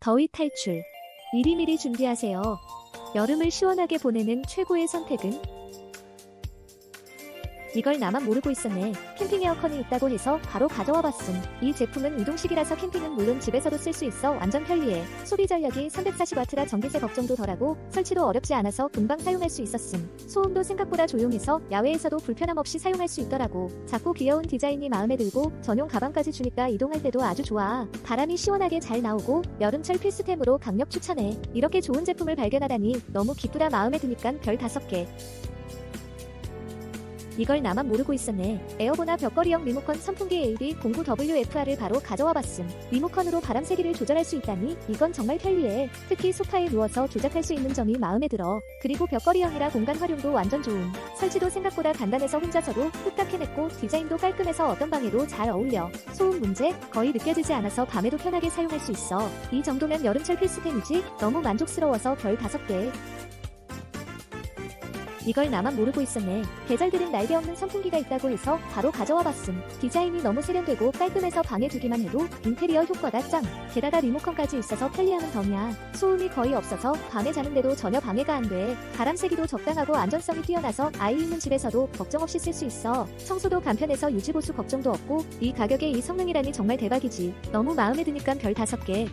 더위 탈출. 미리미리 준비하세요. 여름을 시원하게 보내는 최고의 선택은? 이걸 나만 모르고 있었네. 캠핑 에어컨이 있다고 해서 바로 가져와 봤음. 이 제품은 이동식이라서 캠핑은 물론 집에서도 쓸 수 있어 완전 편리해. 소비 전력이 340W라 전기세 걱정도 덜하고 설치도 어렵지 않아서 금방 사용할 수 있었음. 소음도 생각보다 조용해서 야외에서도 불편함 없이 사용할 수 있더라고. 작고 귀여운 디자인이 마음에 들고 전용 가방까지 주니까 이동할 때도 아주 좋아. 바람이 시원하게 잘 나오고 여름철 필수템으로 강력 추천해. 이렇게 좋은 제품을 발견하다니 너무 기쁘다 마음에 드니까 별 5개. 이걸 나만 모르고 있었네. 에어보나 벽걸이형 리모컨 선풍기 AD09WFR을 바로 가져와 봤음. 리모컨으로 바람 세기를 조절할 수 있다니 이건 정말 편리해. 특히 소파에 누워서 조작할 수 있는 점이 마음에 들어. 그리고 벽걸이형이라 공간 활용도 완전 좋음. 설치도 생각보다 간단해서 혼자서도 흡딱 해냈고 디자인도 깔끔해서 어떤 방에도 잘 어울려. 소음 문제 거의 느껴지지 않아서 밤에도 편하게 사용할 수 있어. 이 정도면 여름철 필수템이지? 너무 만족스러워서 별 5개. 이걸 나만 모르고 있었네. 계절들은 날개 없는 선풍기가 있다고 해서 바로 가져와 봤음. 디자인이 너무 세련되고 깔끔해서 방에 두기만 해도 인테리어 효과가 짱. 게다가 리모컨까지 있어서 편리함은 덤이야. 소음이 거의 없어서 밤에 자는데도 전혀 방해가 안 돼. 바람 세기도 적당하고 안전성이 뛰어나서 아이 있는 집에서도 걱정 없이 쓸 수 있어. 청소도 간편해서 유지보수 걱정도 없고 이 가격에 이 성능이라니 정말 대박이지. 너무 마음에 드니까 별 5개.